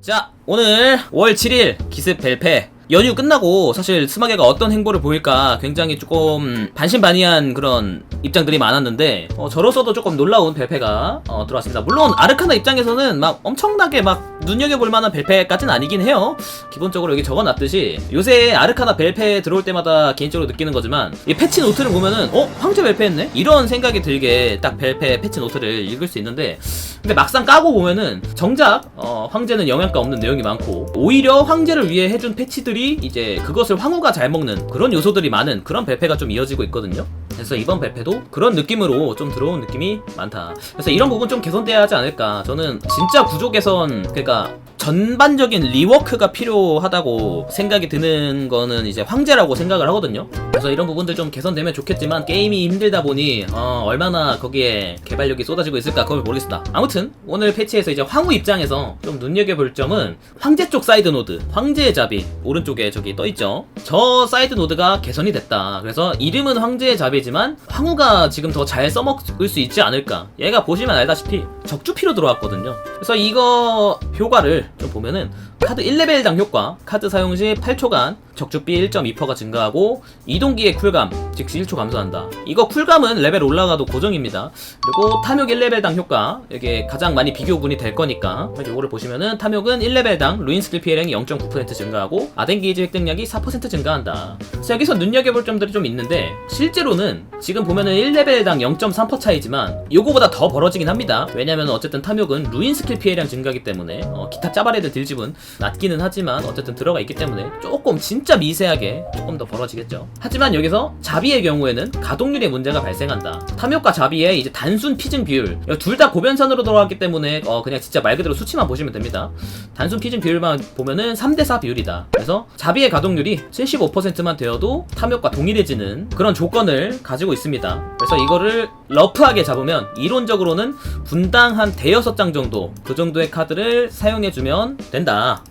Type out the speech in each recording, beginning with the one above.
자, 오늘 5월 7일 기습 벨페 연휴 끝나고 사실 스마게가 어떤 행보를 보일까 굉장히 조금 반신반의한 그런 입장들이 많았는데 어, 저로서도 조금 놀라운 벨페가 어, 들어왔습니다. 물론 아르카나 입장에서는 막 엄청나게 막 눈여겨볼 만한 벨페까지는 아니긴 해요. 기본적으로 여기 적어놨듯이 요새 아르카나 벨페 들어올 때마다 개인적으로 느끼는 거지만 이 패치 노트를 보면은 어 황제 벨페 했네 이런 생각이 들게 딱 벨페 패치 노트를 읽을 수 있는데 근데 막상 까고 보면은 정작 어, 황제는 영양가 없는 내용이 많고 오히려 황제를 위해 해준 패치들이 이제 그것을 황후가 잘 먹는 그런 요소들이 많은 그런 벨페가 좀 이어지고 있거든요. 그래서 이번 벨페도 그런 느낌으로 좀 들어온 느낌이 많다. 그래서 이런 부분 좀 개선돼야 하지 않을까. 저는 진짜 구조 개선 그러니까 전반적인 리워크가 필요하다고 생각이 드는 거는 이제 황제라고 생각을 하거든요. 그래서 이런 부분들 좀 개선되면 좋겠지만 게임이 힘들다 보니 어, 얼마나 거기에 개발력이 쏟아지고 있을까 그걸 모르겠습니다. 아무튼 오늘 패치에서 이제 황후 입장에서 좀 눈여겨볼 점은 황제 쪽 사이드 노드, 황제의 자비 오른쪽에 저기 떠 있죠. 저 사이드 노드가 개선이 됐다. 그래서 이름은 황제의 자비지만 황후가 지금 더 잘 써먹을 수 있지 않을까. 얘가 보시면 알다시피 적주피로 들어왔거든요. 그래서 이거 효과를 좀 보면은 카드 1레벨당 효과, 카드 사용 시 8초간 적주비 1.2%가 증가하고 이동기의 쿨감, 즉시 1초 감소한다. 이거 쿨감은 레벨 올라가도 고정입니다. 그리고 탐욕 1레벨당 효과, 이게 가장 많이 비교군이 될 거니까 이거를 보시면은 탐욕은 1레벨당 루인 스킬 피해량이 0.9% 증가하고 아덴 게이지 획득량이 4% 증가한다. 그래서 여기서 눈여겨볼 점들이 좀 있는데 실제로는 지금 보면은 1레벨당 0.3% 차이지만 요거보다 더 벌어지긴 합니다. 왜냐면 어쨌든 탐욕은 루인 스킬 피해량 증가기 때문에 어, 기타 짜바레드 딜집은 낮기는 하지만 어쨌든 들어가 있기 때문에 조금 진짜 미세하게 조금 더 벌어지겠죠. 하지만 여기서 자비의 경우에는 가동률에 문제가 발생한다. 탐욕과 자비의 이제 단순 피증 비율 둘 다 고변선으로 돌아갔기 때문에 어, 그냥 진짜 말 그대로 수치만 보시면 됩니다. 단순 피증 비율만 보면은 3대4 비율이다. 그래서 자비의 가동률이 75%만 되어도 탐욕과 동일해지는 그런 조건을 가지고 있습니다. 그래서 이거를 러프하게 잡으면 이론적으로는 분당 한 대여섯 장 정도 그 정도의 카드를 사용해주면 된다.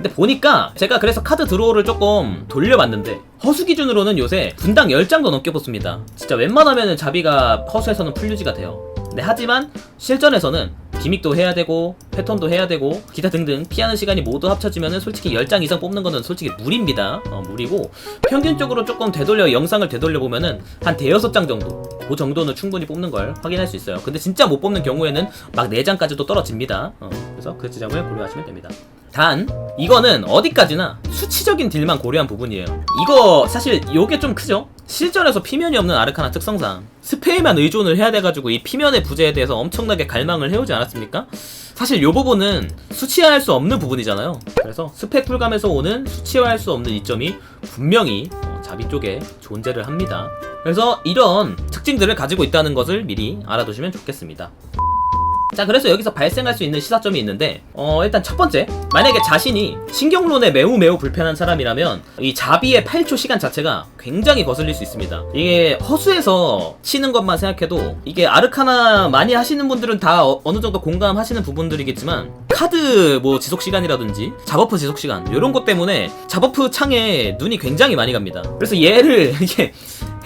근데 보니까 제가 그래서 카드 드로우를 조금 돌려봤는데 허수 기준으로는 요새 분당 10장도 넘게 뽑습니다. 진짜 웬만하면 자비가 허수에서는 풀유지가 돼요. 근데 하지만 실전에서는 기믹도 해야 되고 패턴도 해야 되고 기타 등등 피하는 시간이 모두 합쳐지면은 솔직히 10장 이상 뽑는 거는 솔직히 무리입니다. 어, 무리고 평균적으로 조금 되돌려 영상을 되돌려 보면은 한 대여섯 장 정도 그 정도는 충분히 뽑는 걸 확인할 수 있어요. 근데 진짜 못 뽑는 경우에는 막 4장까지도 떨어집니다. 어, 그래서 그 지점을 고려하시면 됩니다. 단 이거는 어디까지나 수치적인 딜만 고려한 부분이에요. 이거 사실 요게 좀 크죠? 실전에서 피면이 없는 아르카나 특성상 스페에만 의존을 해야 돼가지고 이 피면의 부재에 대해서 엄청나게 갈망을 해오지 않았습니까? 사실 요 부분은 수치화할 수 없는 부분이잖아요. 그래서 스펙 쿨감에서 오는 수치화할 수 없는 이점이 분명히 어, 자비 쪽에 존재를 합니다. 그래서 이런 특징들을 가지고 있다는 것을 미리 알아두시면 좋겠습니다. 자 그래서 여기서 발생할 수 있는 시사점이 있는데 어 일단 첫 번째 만약에 자신이 신경론에 매우 매우 불편한 사람이라면 이 자비의 8초 시간 자체가 굉장히 거슬릴 수 있습니다. 이게 허수에서 치는 것만 생각해도 이게 아르카나 많이 하시는 분들은 다 어, 느 정도 공감하시는 부분들이겠지만 카드 뭐 지속 시간이라든지 잡버프 지속 시간 이런 것 때문에 잡버프 창에 눈이 굉장히 많이 갑니다. 그래서 얘를 이게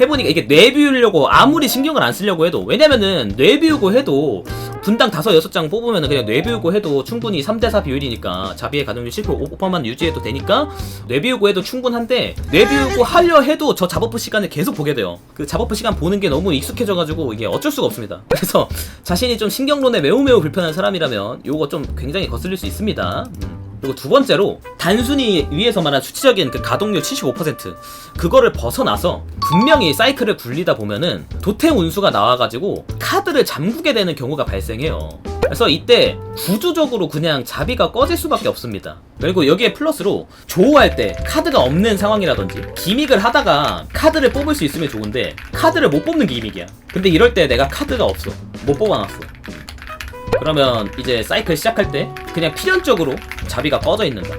해보니까 이게 뇌비우려고 아무리 신경을 안 쓰려고 해도 왜냐면은 뇌비우고 해도 분당 다섯 여섯 장 뽑으면 그냥 뇌비우고 해도 충분히 3대4 비율이니까 자비의 가동률 10% 5%만 유지해도 되니까 뇌비우고 해도 충분한데 뇌비우고 하려 해도 저 잡버프 시간을 계속 보게 돼요 그 잡버프 시간 보는 게 너무 익숙해져가지고 이게 어쩔 수가 없습니다 그래서 자신이 좀 신경론에 매우 매우 불편한 사람이라면 요거 좀 굉장히 거슬릴 수 있습니다 음. 그리고 두 번째로 단순히 위에서 말한 수치적인 그 가동률 75% 그거를 벗어나서 분명히 사이클을 굴리다 보면은 도태 운수가 나와가지고 카드를 잠그게 되는 경우가 발생해요. 그래서 이때 구조적으로 그냥 자비가 꺼질 수밖에 없습니다. 그리고 여기에 플러스로 조우할 때 카드가 없는 상황이라든지 기믹을 하다가 카드를 뽑을 수 있으면 좋은데 카드를 못 뽑는 기믹이야. 근데 이럴 때 내가 카드가 없어. 못 뽑아놨어. 그러면 이제 사이클 시작할 때 그냥 필연적으로 자비가 꺼져 있는다.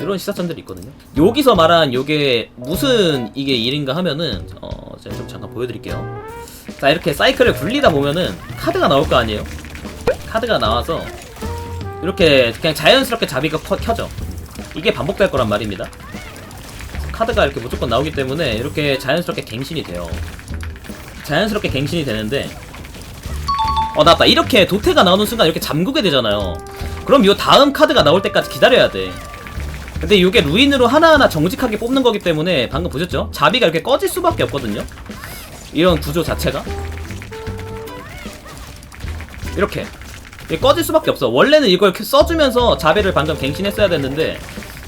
이런 시사점들이 있거든요. 여기서 말한 요게 무슨 이게 일인가 하면은 어 제가 좀 잠깐 보여드릴게요. 자 이렇게 사이클을 굴리다 보면은 카드가 나올 거 아니에요? 카드가 나와서 이렇게 그냥 자연스럽게 자비가 커, 켜져. 이게 반복될 거란 말입니다. 카드가 이렇게 무조건 나오기 때문에 이렇게 자연스럽게 갱신이 돼요. 자연스럽게 갱신이 되는데 어 나왔다 이렇게 도태가 나오는 순간 이렇게 잠그게 되잖아요 그럼 요 다음 카드가 나올 때까지 기다려야 돼 근데 이게 루인으로 하나하나 정직하게 뽑는 거기 때문에 방금 보셨죠? 자비가 이렇게 꺼질 수밖에 없거든요 이런 구조 자체가 이렇게 꺼질 수밖에 없어. 원래는 이걸 이렇게 써주면서 자비를 방금 갱신했어야 됐는데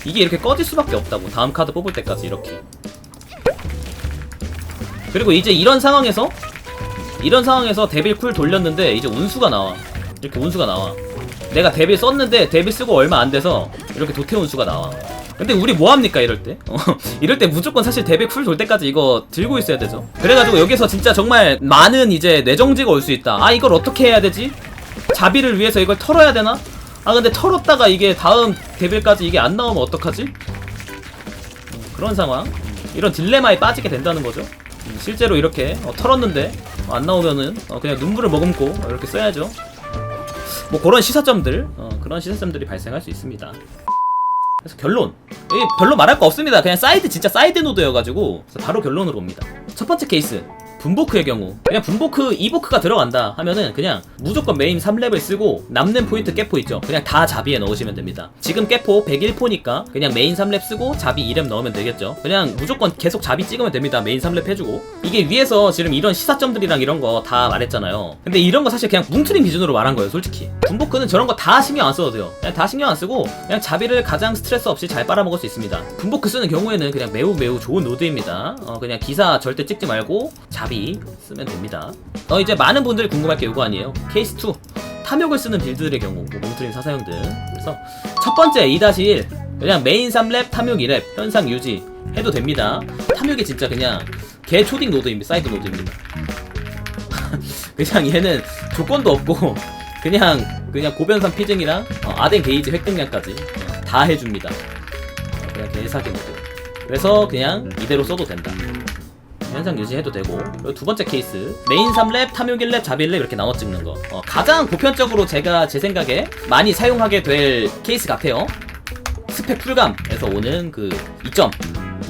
이게 이렇게 꺼질 수밖에 없다고. 다음 카드 뽑을 때까지 이렇게. 그리고 이제 이런 상황에서 이런 상황에서 데빌 쿨 돌렸는데 이제 운수가 나와. 이렇게 운수가 나와. 내가 데빌 썼는데 데빌 쓰고 얼마 안 돼서 이렇게 도태 운수가 나와. 근데 우리 뭐합니까 이럴 때? 어, 이럴 때 무조건 사실 데빌 쿨돌 때까지 이거 들고 있어야 되죠. 그래가지고 여기서 진짜 정말 많은 이제 뇌정지가 올 수 있다. 아 이걸 어떻게 해야 되지 자비를 위해서 이걸 털어야 되나 아 근데 털었다가 이게 다음 데빌까지 이게 안 나오면 어떡하지 음, 그런 상황 이런 딜레마에 빠지게 된다는 거죠 음, 실제로 이렇게 어, 털었는데 어, 안 나오면은 어, 그냥 눈물을 머금고 어, 이렇게 써야죠. 뭐 그런 시사점들 어, 그런 시사점들이 발생할 수 있습니다. 그래서 결론 이 별로 말할 거 없습니다. 그냥 사이드 진짜 사이드 노드여가지고 바로 결론으로 옵니다. 첫 번째 케이스 분보크의 경우. 그냥 분보크 이보크가 들어간다 하면은 그냥 무조건 메인 3렙을 쓰고 남는 포인트 깨포 있죠. 그냥 다 자비에 넣으시면 됩니다. 지금 깨포 101포니까 그냥 메인 3렙 쓰고 자비 2렙 넣으면 되겠죠. 그냥 무조건 계속 자비 찍으면 됩니다. 메인 3렙 해주고. 이게 위에서 지금 이런 시사점들이랑 이런 거 다 말했잖아요. 근데 이런 거 사실 그냥 뭉트린 기준으로 말한 거예요 솔직히. 분보크는 저런 거 다 신경 안 써도 돼요. 그냥 다 신경 안 쓰고 그냥 자비를 가장 스트레스 없이 잘 빨아먹을 수 있습니다. 분보크 쓰는 경우에는 그냥 매우 매우 좋은 노드입니다. 어, 그냥 기사 절대 찍지 말고 자비 쓰면 됩니다. 어 이제 많은 분들이 궁금할 게 이거 아니에요. 케이스 2 탐욕을 쓰는 빌드들의 경우 뭐 몽트린 사사형들 그래서 첫 번째 2-1 그냥 메인 3랩 탐욕 2랩 현상 유지 해도 됩니다. 탐욕이 진짜 그냥 개 초딩 노드입니다. 사이드 노드입니다. 그냥 얘는 조건도 없고 그냥 그냥 고변산 피증이랑 어, 아덴 게이지 획득량까지 어, 다 해줍니다. 어, 그냥 개사기 노드. 그래서 그냥 이대로 써도 된다. 현상 유지해도 되고. 그리고 두 번째 케이스 메인 3랩, 탐욕 1랩, 자비 1랩 이렇게 나눠 찍는 거. 어, 가장 보편적으로 제가 제 생각에 많이 사용하게 될 케이스 같아요. 스펙 풀감에서 오는 그 이점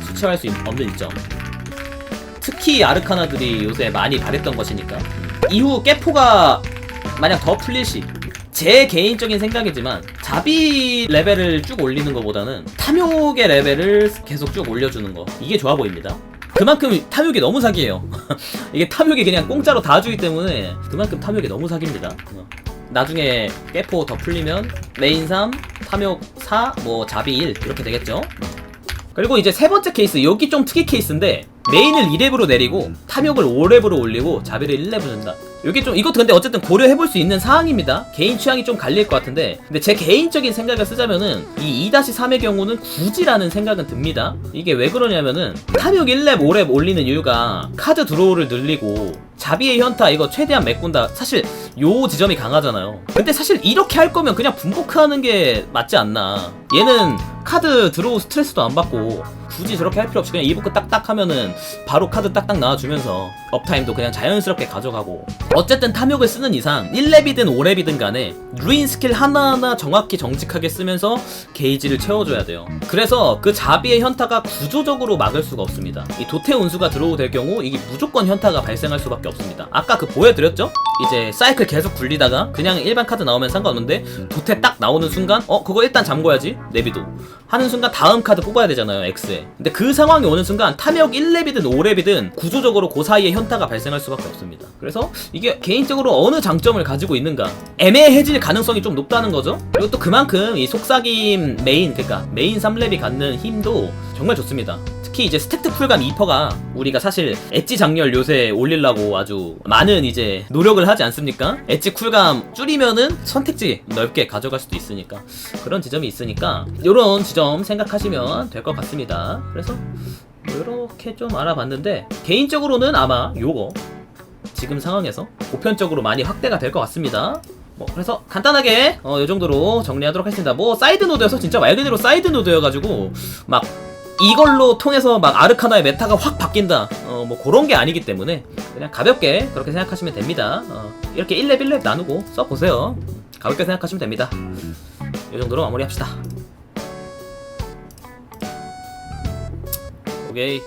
수치할 수 있- 없는 이점. 특히 아르카나들이 요새 많이 바랬던 것이니까. 이후 깨포가 만약 더 풀릴 시 제 개인적인 생각이지만 자비 레벨을 쭉 올리는 것보다는 탐욕의 레벨을 계속 쭉 올려주는 거. 이게 좋아 보입니다 그만큼 탐욕이 너무 사기예요. 이게 탐욕이 그냥 공짜로 다 주기 때문에 그만큼 탐욕이 너무 사기입니다. 어. 나중에 깨포 더 풀리면 메인 3, 탐욕 4, 뭐 자비 1 이렇게 되겠죠. 그리고 이제 세 번째 케이스 여기 좀 특이 케이스인데 메인을 2렙으로 내리고 탐욕을 5렙으로 올리고 자비를 1렙으로 준다. 여기 좀 이것도 근데 어쨌든 고려해볼 수 있는 사항입니다. 개인 취향이 좀 갈릴 것 같은데 근데 제 개인적인 생각을 쓰자면은 이 2-3의 경우는 굳이라는 생각은 듭니다. 이게 왜 그러냐면은 탐욕 1렙 5렙 올리는 이유가 카드 드로우를 늘리고 자비의 현타 이거 최대한 메꾼다. 사실 요 지점이 강하잖아요. 근데 사실 이렇게 할 거면 그냥 분포크하는 게 맞지 않나. 얘는 카드 드로우 스트레스도 안 받고 굳이 저렇게 할 필요 없이 그냥 이부크 딱딱 하면은 바로 카드 딱딱 나와주면서 업타임도 그냥 자연스럽게 가져가고. 어쨌든 탐욕을 쓰는 이상 1렙이든 5렙이든 간에 루인 스킬 하나하나 정확히 정직하게 쓰면서 게이지를 채워줘야 돼요. 그래서 그 자비의 현타가 구조적으로 막을 수가 없습니다. 이 도태 운수가 들어오될 경우 이게 무조건 현타가 발생할 수밖에 없습니다. 아까 그 보여드렸죠? 이제 사이클 계속 굴리다가 그냥 일반 카드 나오면 상관없는데 도태 딱 나오는 순간 어 그거 일단 잠궈야지 내비도. 하는 순간 다음 카드 뽑아야 되잖아요 X에 근데 그 상황이 오는 순간 탐욕 1렙이든 5렙이든 구조적으로 그 사이에 현타가 발생할 수밖에 없습니다. 그래서 이게 개인적으로 어느 장점을 가지고 있는가? 애매해질 가능성이 좀 높다는 거죠? 그리고 또 그만큼 이 속삭임 메인 그러니까 메인 3렙이 갖는 힘도 정말 좋습니다 특히 이제 스택트 풀감 2퍼가 우리가 사실 엣지 장렬 요새 올리려고 아주 많은 이제 노력을 하지 않습니까? 엣지 쿨감 줄이면은 선택지 넓게 가져갈 수도 있으니까 그런 지점이 있으니까 이런 지점 생각하시면 될 것 같습니다. 그래서 이렇게 좀 알아봤는데 개인적으로는 아마 요거 지금 상황에서 보편적으로 많이 확대가 될 것 같습니다. 뭐 그래서 간단하게 어, 이 정도로 정리하도록 하겠습니다. 뭐 사이드 노드여서 진짜 말 그대로 사이드 노드여가지고 막 이걸로 통해서 막 아르카나의 메타가 확 바뀐다. 어, 뭐 그런 게 아니기 때문에 그냥 가볍게 그렇게 생각하시면 됩니다. 어, 이렇게 1렙 1렙 나누고 써보세요. 가볍게 생각하시면 됩니다. 이 정도로 마무리합시다. 오케이.